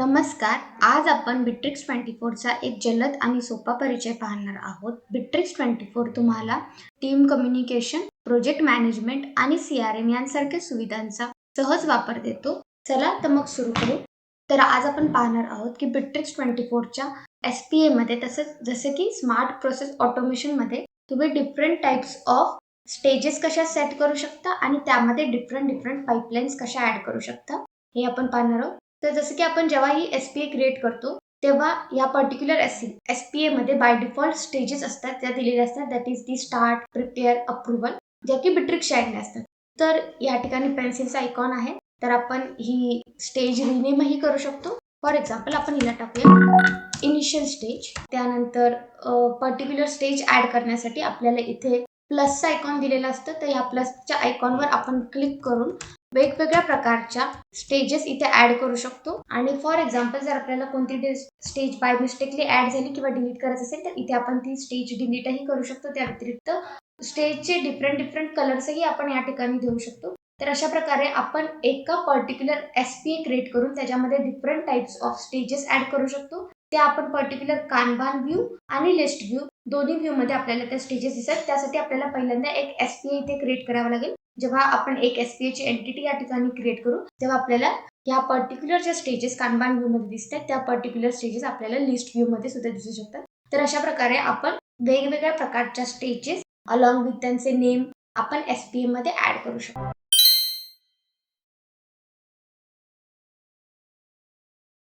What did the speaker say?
नमस्कार. आज आपण बिट्रिक्स ट्वेंटी फोरचा एक जलद आणि सोपा परिचय पाहणार आहोत. बिट्रिक्स ट्वेंटी फोर तुम्हाला टीम कम्युनिकेशन प्रोजेक्ट मॅनेजमेंट आणि सी आर एम यांसारख्या सुविधांचा सहज वापर देतो. चला तर मग सुरू करू. तर आज आपण पाहणार आहोत की बिट्रिक्स ट्वेंटी फोरच्या एस पी एमध्ये तसंच जसे की स्मार्ट प्रोसेस ऑटोमेशनमध्ये तुम्ही डिफरंट टाईप्स ऑफ स्टेजेस कशा सेट करू शकता आणि त्यामध्ये डिफरंट डिफरंट पाईपलाईन्स कशा ॲड करू शकता हे आपण पाहणार आहोत. तर जसं की आपण जेव्हा ही एस पी ए क्रिएट करतो तेव्हा या पर्टिक्युलर एस एस पी एमध्ये बाय डिफॉल्ट स्टेजेस असतात. त्या दिलेल्या असतात. That is the start prepare approval ज्या की बिट्रिक शाईडने असतात. तर या ठिकाणी पेन्सिलचा आयकॉन आहे. तर आपण ही स्टेज रिनेमही करू शकतो. फॉर एक्झाम्पल आपण हिला टाकूया. इनिशियल स्टेज त्यानंतर पर्टिक्युलर स्टेज ॲड करण्यासाठी आपल्याला इथे प्लसचं आयकॉन दिलेलं असतं. तर या प्लसच्या आयकॉनवर आपण क्लिक करून वेगवेगळ्या प्रकारच्या स्टेजेस इथे ऍड करू शकतो. आणि फॉर एक्झाम्पल जर आपल्याला कोणती स्टेज बाय मिस्टेकली ऍड झाली किंवा डिलीट करायचं असेल तर इथे आपण ती स्टेज डिलीटही करू शकतो. त्या व्यतिरिक्त स्टेजचे डिफरंट डिफरंट कलर्सही आपण या ठिकाणी देऊ शकतो. तर अशा प्रकारे आपण एका particular S P A create करून त्याच्यामध्ये different types of stages add करू शकतो. ते आपण पर्टिक्युलर कानबान व्ह्यू आणि लिस्ट व्ह्यू दोन्ही व्ह्यूमध्ये आपल्याला त्या स्टेजेस दिसतात. त्यासाठी आपल्याला पहिल्यांदा एक एस पी इथे क्रिएट करावं लागेल. जेव्हा आपण एक एस पी ची एंटिटी या ठिकाणी क्रिएट करू तेव्हा आपल्याला या पर्टिक्युलर ज्या स्टेजेस कानबान व्ह्यू मध्ये दिसतात त्या पर्टिक्युलर स्टेजेस आपल्याला लिस्ट व्ह्यू मध्ये सुद्धा दिसू शकतात. तर अशा प्रकारे आपण वेगवेगळ्या प्रकारच्या स्टेजेस अलॉंग विथ त्यांचे नेम आपण एस पी मध्ये ऍड करू शकतो.